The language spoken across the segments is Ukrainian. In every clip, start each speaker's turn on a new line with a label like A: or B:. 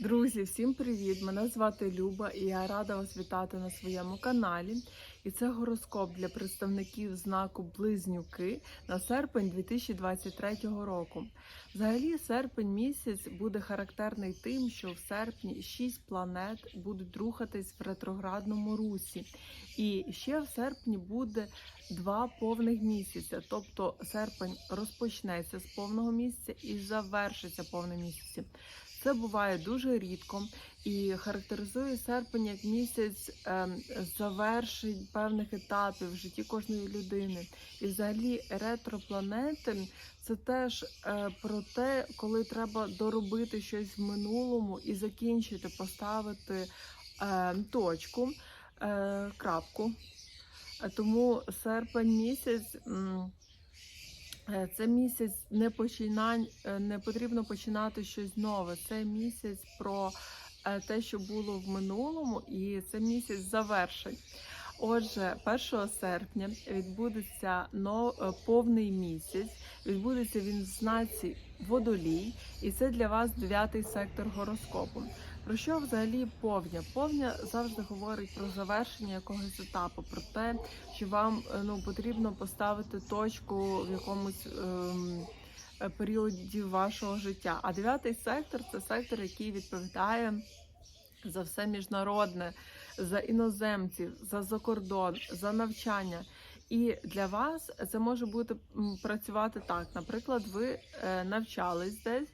A: Друзі, всім привіт! Мене звати Люба і я рада вас вітати на своєму каналі. І це гороскоп для представників знаку Близнюки на серпень 2023 року. Взагалі, серпень місяць буде характерний тим, що в серпні шість планет будуть рухатись в ретроградному русі. І ще в серпні буде два повних місяця. Тобто серпень розпочнеться з повного місяця і завершиться повним місяцем. Це буває дуже рідко і характеризує серпень як місяць ем, завершень певних етапів в житті кожної людини. І взагалі ретропланети це теж е, про те, коли треба доробити щось в минулому і закінчити, поставити е, точку, е, крапку. Е, Тому серпень місяць. Е, Це місяць не починань, е, не потрібно починати щось нове. Це місяць про е, те, що було в минулому, і це місяць завершень. Отже, 1 серпня відбудеться повний місяць. Відбудеться він в знаці водолій, і це для вас дев'ятий сектор гороскопу. Про що взагалі повня? Повня завжди говорить про завершення якогось етапу, про те, що вам е, ну потрібно поставити точку в якомусь ем, е, періоді вашого життя. А дев'ятий сектор це сектор, який відповідає за все міжнародне, за іноземців, за закордон, за навчання. І для вас це може бути працювати так. Наприклад, ви е, навчались десь.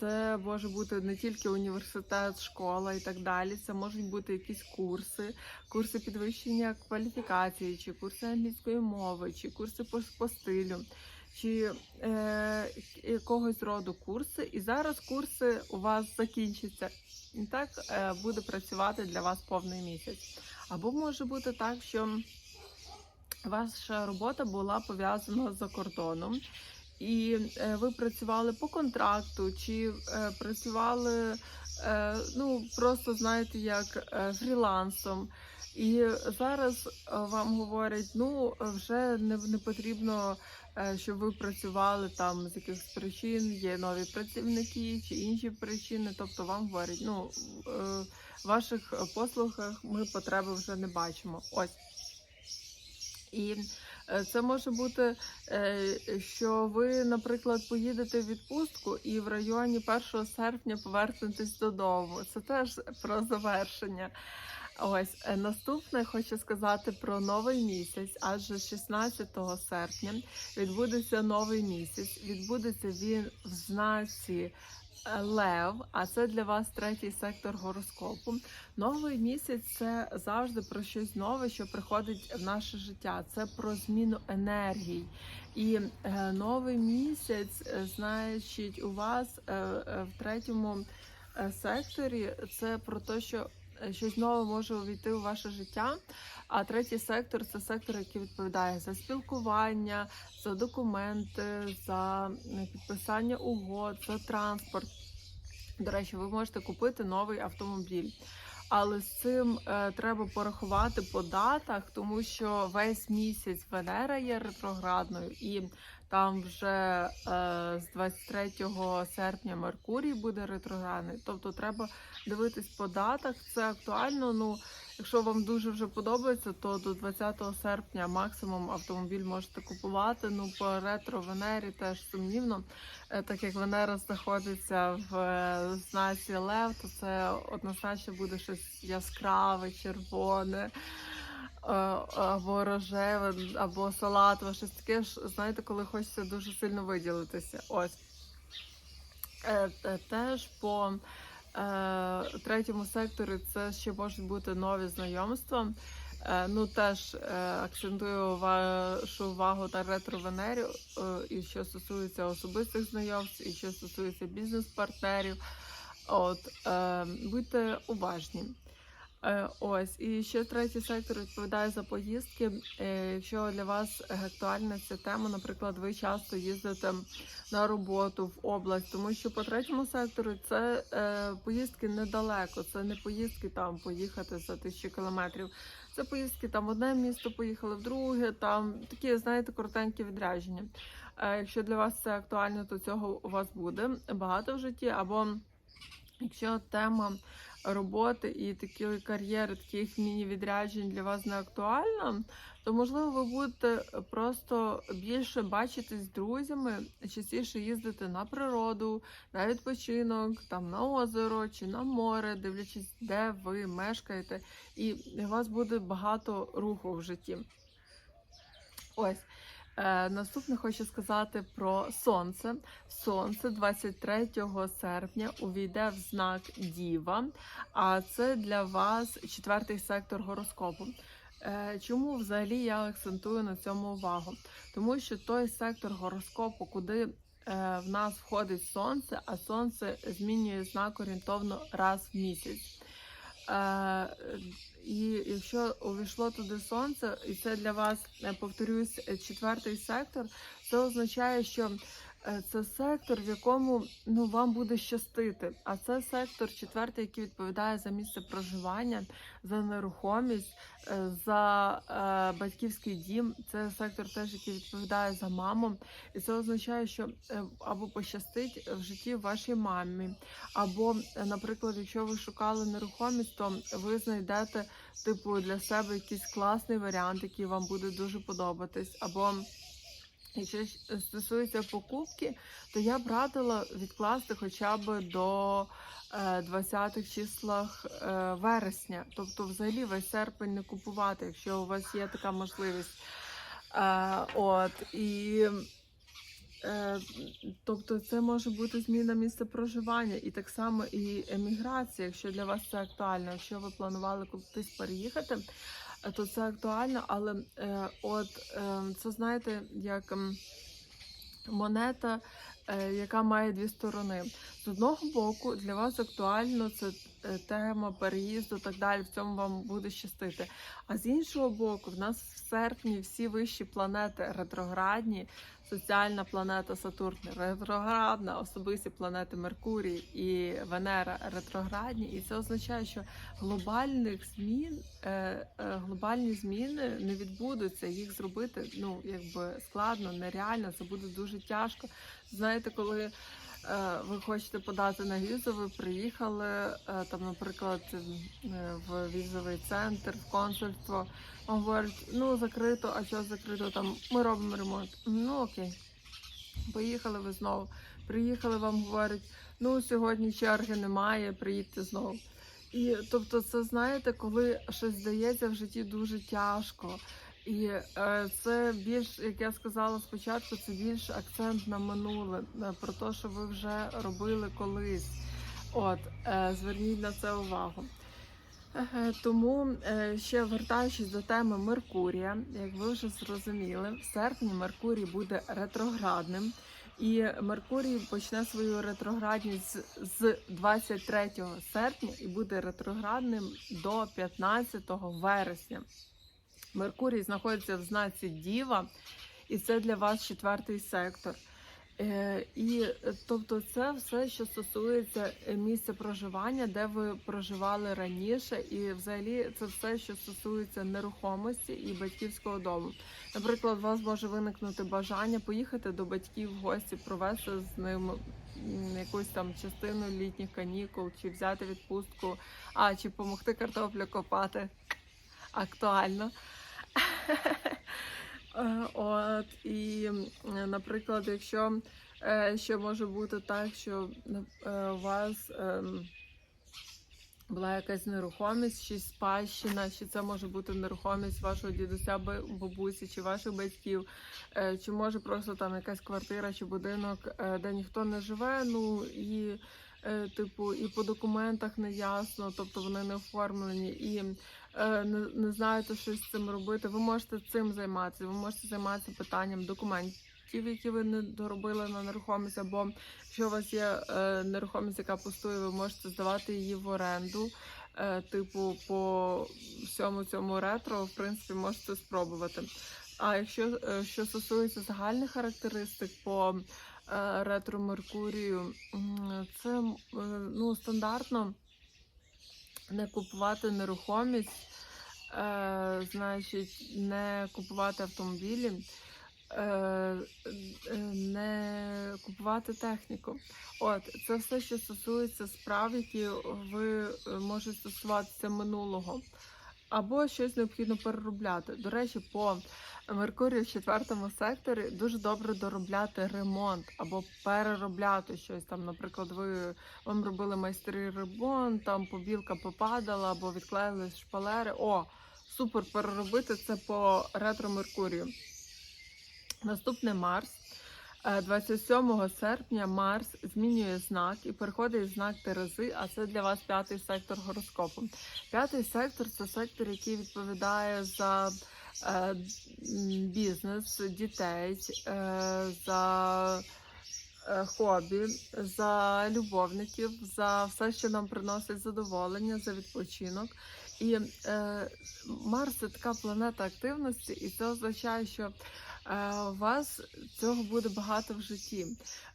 A: Це може бути не тільки університет, школа і так далі. Це можуть бути якісь курси, курси підвищення кваліфікації, чи курси англійської мови, чи курси по, по стилю, чи е, якогось роду курси. І зараз курси у вас закінчаться. І так е, буде працювати для вас повний місяць. Або може бути так, що ваша робота була пов'язана за кордоном. І е, ви працювали по контракту, чи е, працювали е, ну просто знаєте, як фрілансом. І зараз вам говорять, ну вже не, не потрібно, щоб ви працювали там з якихось причин, є нові працівники чи інші причини. Тобто вам говорять, ну в ваших послугах ми потреби вже не бачимо. Ось. І це може бути, е, що ви, наприклад, поїдете в відпустку і в районі 1 серпня повернетесь додому. Це теж про завершення. Ось е, наступне хочу сказати про новий місяць, адже 16 серпня відбудеться новий місяць. Відбудеться він в знаці е, Лев, а це для вас третій сектор гороскопу. Новий місяць це завжди про щось нове, що приходить в наше життя. Це про зміну енергій. І е, новий місяць, е, значить, у вас е, е, в третьому е, секторі це про те, що щось нове може увійти у ваше життя. А третій сектор це сектор, який відповідає за спілкування, за документи, за е, підписання угод, за транспорт. До речі, ви можете купити новий автомобіль. Але з цим е, треба порахувати по датах, тому що весь місяць Венера є ретроградною, і там вже е, з 23 серпня Меркурій буде ретроградний. Тобто треба дивитись по датах. Це актуально. Ну, якщо вам дуже вже подобається, то до 20 серпня максимум автомобіль можете купувати. Ну, по ретро Венері теж сумнівно. Е, Так як Венера знаходиться в е, знаці Лев, то це однозначно буде щось яскраве, червоне. е, Або рожеве, або салатове, щось таке знаєте, коли хочеться дуже сильно виділитися. Ось. Теж по третьому секторі це ще можуть бути нові знайомства. Е, ну теж е, акцентую вашу увагу на ретро-венері, е, і що стосується особистих знайомств, і що стосується бізнес-партнерів. От е, будьте уважні. Е, ось і ще третій сектор відповідає за поїздки. Е, якщо для вас актуальна ця тема, наприклад, ви часто їздите на роботу в область, тому що по третьому сектору це е, поїздки недалеко, це не поїздки там поїхати за тисячі кілометрів. Це поїздки там в одне місто поїхали, в друге, там такі, знаєте, коротенькі відрядження. Якщо для вас це актуально, то цього у вас буде багато в житті або Якщо тема роботи і такої кар'єри, таких міні-відряджень для вас не актуальна, то можливо ви будете просто більше бачитись з друзями, частіше їздити на природу, на відпочинок, там на озеро чи на море, дивлячись, де ви мешкаєте, і у вас буде багато руху в житті. Ось. Е, наступне хочу сказати про сонце. Сонце 23 серпня увійде в знак Діва, а це для вас четвертий сектор гороскопу. Е, Чому взагалі я акцентую на цьому увагу? Тому що той сектор гороскопу, куди е, в нас входить сонце, а сонце змінює знак орієнтовно раз в місяць. Е, і якщо увійшло туди сонце, і це для вас, я повторюсь, е, четвертий сектор, це означає, що е, це сектор, в якому ну вам буде щастити. А це сектор четвертий, який відповідає за місце проживання, за нерухомість, е, за е, батьківський дім. Це сектор, теж який відповідає за маму, і це означає, що е, або пощастить в житті вашій мамі, або, е, наприклад, якщо ви шукали нерухомість, то ви знайдете типу для себе якийсь класний варіант, який вам буде дуже подобатись, або Якщо стосується покупки, то я б радила відкласти хоча б до е, 20-х числах е, вересня, тобто взагалі весь серпень не купувати, якщо у вас є така можливість. Е, от і е, тобто це може бути зміна місця проживання, і так само і еміграція, якщо для вас це актуально, якщо ви планували кудись переїхати е, то це актуально, але е, от е, це знаєте, як ем, монета, е, яка має дві сторони. З одного боку, для вас актуально це е, тема переїзду, так далі. В цьому вам буде щастити. А з іншого боку, в нас в серпні всі вищі планети ретроградні. Соціальна планета Сатурн ретроградна, особисті планети Меркурій і Венера ретроградні, і це означає, що глобальних змін, е, е, глобальні зміни не відбудуться. Їх зробити ну якби складно, нереально. Це буде дуже тяжко. Знаєте, коли е, ви хочете подати на візу, ви приїхали там, наприклад, в візовий центр, в консульство. Вам говорять, ну закрито, а що закрито? Там ми робимо ремонт. Ну окей. Поїхали ви знову. Приїхали, вам говорять, ну сьогодні черги немає, приїдьте знову. І тобто, це знаєте, коли щось здається в житті дуже тяжко. І е, це більш, як я сказала спочатку, це більш акцент на минуле, про те, що ви вже робили колись. От, е, зверніть на це увагу. Е, Тому е, ще вертаючись до теми Меркурія, як ви вже зрозуміли, в серпні Меркурій буде ретроградним, і Меркурій почне свою ретроградність з- з 23 серпня і буде ретроградним до 15 вересня. Меркурій знаходиться в знаці Діва, і це для вас четвертий сектор. Е, І тобто, це все, що стосується е, місця проживання, де ви проживали раніше, і взагалі це все, що стосується нерухомості і батьківського дому. Наприклад, у вас може виникнути бажання поїхати до батьків в гості, провести з ними якусь там частину літніх канікул, чи взяти відпустку, а чи допомогти картоплю копати. Актуально. Е, От і, наприклад, якщо е, ще може бути так, що е, у вас ем, була якась нерухомість, чи спадщина, чи це може бути нерухомість вашого дідуся, ба- бабусі, чи ваших батьків, чи може просто там якась квартира чи будинок, де ніхто не живе, ну і. Типу, і по документах не ясно, тобто вони не оформлені, і не, не знаєте, що з цим робити. Ви можете цим займатися. Ви можете займатися питанням документів, які ви не доробили на нерухомість, або якщо у вас є е, нерухомість, яка пустує, ви можете здавати її в оренду. Е, типу, по всьому цьому ретро, в принципі, можете спробувати. А якщо е, що стосується загальних характеристик по е, ретро Меркурію, це е, ну, стандартно не купувати нерухомість, е, значить, не купувати автомобілі, е, е, не купувати техніку. От це все, що стосується справ, які ви е, можуть стосуватися минулого, або щось необхідно переробляти. До речі, по Меркурію в четвертому секторі дуже добре доробляти ремонт або переробляти щось там. Наприклад, ви вам робили майстри ремонт, там побілка попадала або відклеїлись шпалери. О, супер переробити це по ретро Меркурію. Наступний Марс. Е, 27 серпня Марс змінює знак і переходить в знак Терези, а це для вас п'ятий сектор гороскопу. П'ятий сектор це сектор, який відповідає за е, бізнес, дітей, е, за е, хобі, за любовників, за все, що нам приносить задоволення, за відпочинок. І е, Марс це така планета активності, і це означає, що е, у вас цього буде багато в житті.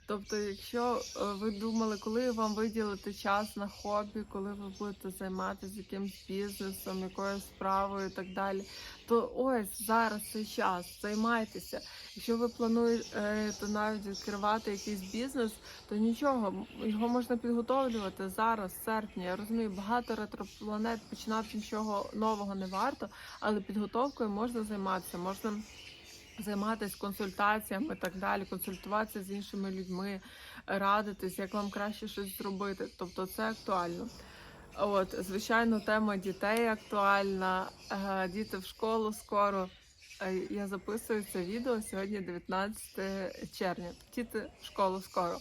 A: Тобто, якщо е, ви думали, коли вам виділити час на хобі, коли ви будете займатися якимсь бізнесом, якоюсь справою і так далі, то ось зараз цей час, займайтеся. Якщо ви плануєте навіть відкривати якийсь бізнес, то нічого, його можна підготовлювати зараз, в серпні. Я розумію, багато ретропланет починати нічого нового не варто, але підготовкою можна займатися, можна займатися консультаціями так далі, консультуватися з іншими людьми, радитись, як вам краще щось зробити. Тобто це актуально. От, звичайно, тема дітей актуальна. Е, Діти в школу скоро. Е, Я записую це відео сьогодні, 19 червня. Діти в школу скоро.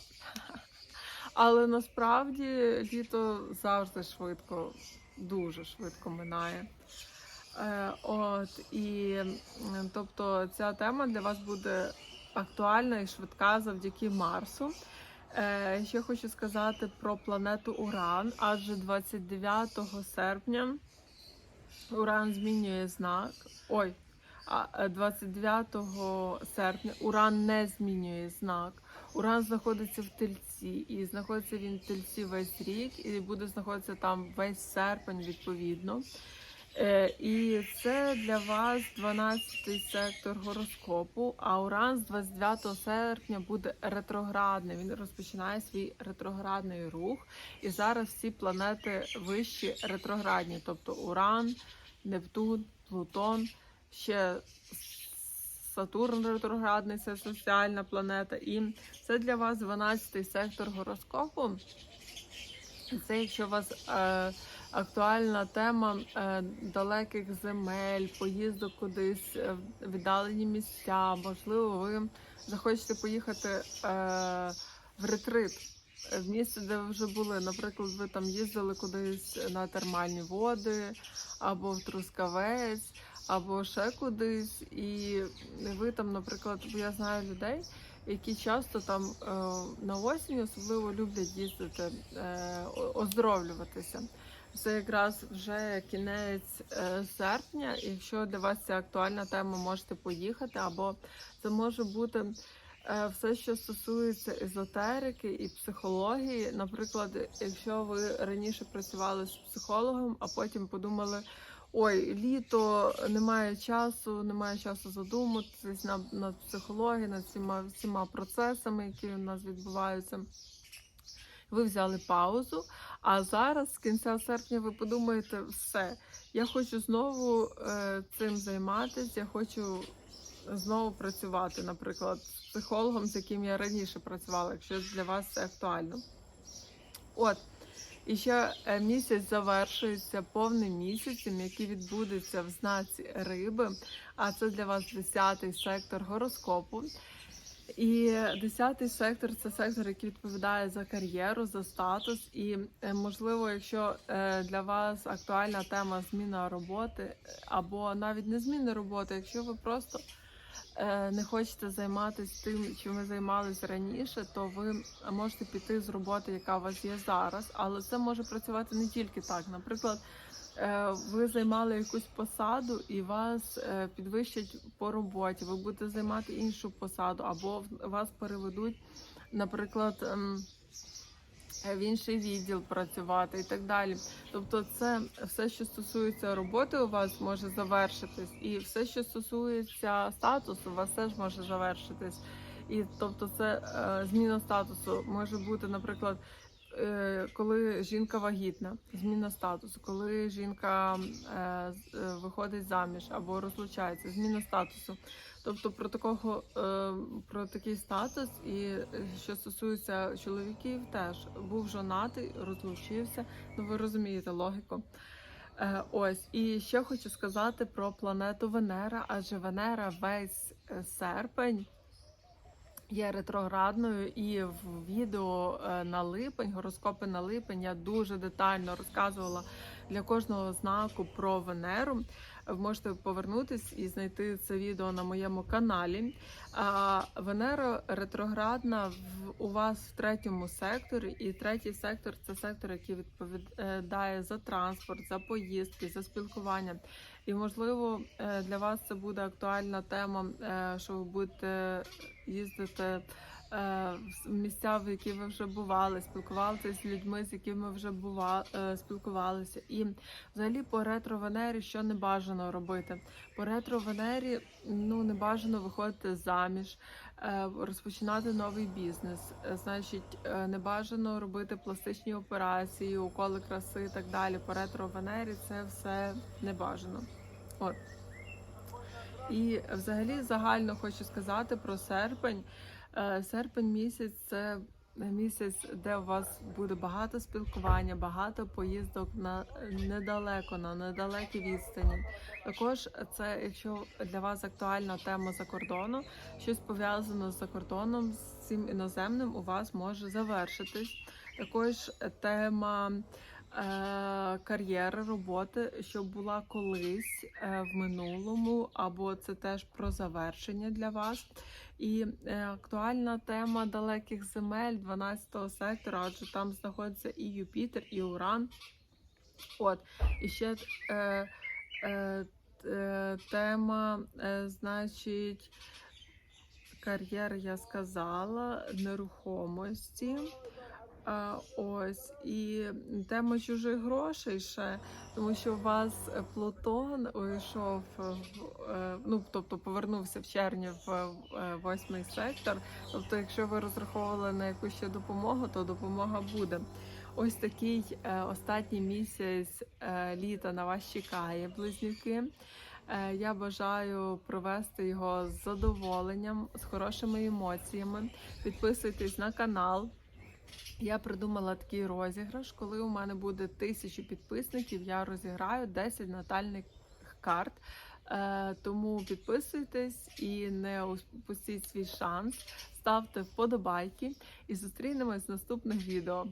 A: Але насправді літо завжди швидко, дуже швидко минає. Е, От і тобто ця тема для вас буде актуальна і швидка завдяки Марсу. Е, Ще хочу сказати про планету Уран, адже 29 серпня Уран змінює знак. Ой, е, 29 серпня Уран не змінює знак. Уран знаходиться в тельці, і знаходиться він в тельці весь рік, і буде знаходитися там весь серпень відповідно. Е, І це для вас 12-й сектор гороскопу. А Уран з 29 серпня буде ретроградний. Він розпочинає свій ретроградний рух. І зараз всі планети вищі ретроградні, тобто Уран, Нептун, Плутон, ще Сатурн ретроградний, це соціальна планета. І це для вас 12-й сектор гороскопу. Це якщо у вас е, актуальна тема е, далеких земель, поїздок кудись, е, віддалені місця, можливо, ви захочете поїхати е, в ретрит. В місце, де ви вже були, наприклад, ви там їздили кудись на термальні води, або в Трускавець, або ще кудись, і ви там, наприклад, я знаю людей, які часто там на осінь особливо люблять їздити, оздоровлюватися. Це якраз вже кінець е, серпня. Якщо для вас це актуальна тема, можете поїхати, або це може бути е, все, що стосується езотерики і психології. Наприклад, якщо ви раніше працювали з психологом, а потім подумали. Ой, літо немає часу, немає часу задуматись над, над психологією, над всіма, всіма процесами, які у нас відбуваються. Ви взяли паузу, а зараз, з кінця серпня, ви подумаєте, все, я хочу знову е, цим займатися, я хочу знову працювати, наприклад, з психологом, з яким я раніше працювала, якщо для вас це актуально. От. І ще е, місяць завершується повним місяцем, який відбудеться в знаці риби. А це для вас 10-й сектор гороскопу. І 10-й сектор це сектор, який відповідає за кар'єру, за статус. І е, можливо, якщо е, для вас актуальна тема зміна роботи, або навіть не зміни роботи, якщо ви просто е, не хочете займатися тим, чим ви займалися раніше, то ви можете піти з роботи, яка у вас є зараз. Але це може працювати не тільки так. Наприклад, ви займали якусь посаду і вас е, підвищать по роботі. Ви будете займати іншу посаду, або вас переведуть, наприклад. ем, е, в інший відділ працювати і так далі. Тобто, це все, що стосується роботи, у вас може завершитись, і все, що стосується статусу, у вас теж може завершитись. І тобто, це е, зміна статусу може бути, наприклад. Е, Коли жінка вагітна, зміна статусу, коли жінка е, е, виходить заміж або розлучається, зміна статусу. Тобто про такого про такий статус, і що стосується чоловіків, теж був жонатий, розлучився. Ну ви розумієте логіку. Ось і ще хочу сказати про планету Венера, адже Венера весь серпень. Є ретроградною, і в відео е, на липень, гороскопи на липень, я дуже детально розказувала для кожного знаку про Венеру. Можете повернутись і знайти це відео на моєму каналі. А Венера ретроградна в у вас в третьому секторі, і третій сектор це сектор, який відповідає за транспорт, за поїздки, за спілкування. І можливо е, для вас це буде актуальна тема, е, що ви будете їздити місця, в які ви вже бували, спілкувалися з людьми, з якими вже бува, е, спілкувалися. І взагалі по ретро Венері що не бажано робити? По ретро Венері ну не бажано виходити заміж, е, розпочинати новий бізнес. Е, Значить, е, не бажано робити пластичні операції, уколи краси і так далі. По ретро Венері це все не бажано. От. І взагалі загально хочу сказати про серпень. Е, Серпень місяць це місяць, де у вас буде багато спілкування, багато поїздок на недалеко, на недалекі відстані. Також це, якщо для вас актуальна тема за кордону, щось пов'язано з закордоном, з цим іноземним у вас може завершитись. Також тема кар'єри, роботи, що була колись е, в минулому, або це теж про завершення для вас. І е, актуальна тема далеких земель 12 сектора, адже там знаходиться і Юпітер, і Уран. От, і ще е, е, е, тема, е, значить, кар'єри я сказала, нерухомості. Ось і тема чужих грошей ще, тому що у вас Плутон увійшов в е, ну, тобто повернувся в червні в е, восьмий сектор. Тобто, якщо ви розраховували на якусь ще допомогу, то допомога буде. Ось такий е, останній місяць літа на вас чекає, близнюки. Я бажаю провести його з задоволенням, з хорошими емоціями. Підписуйтесь на канал. Я придумала такий розіграш. Коли у мене буде тисячу підписників, я розіграю 10 натальних карт. Е, тому підписуйтесь і не упустіть свій шанс. Ставте вподобайки і зустрінемось в наступних відео.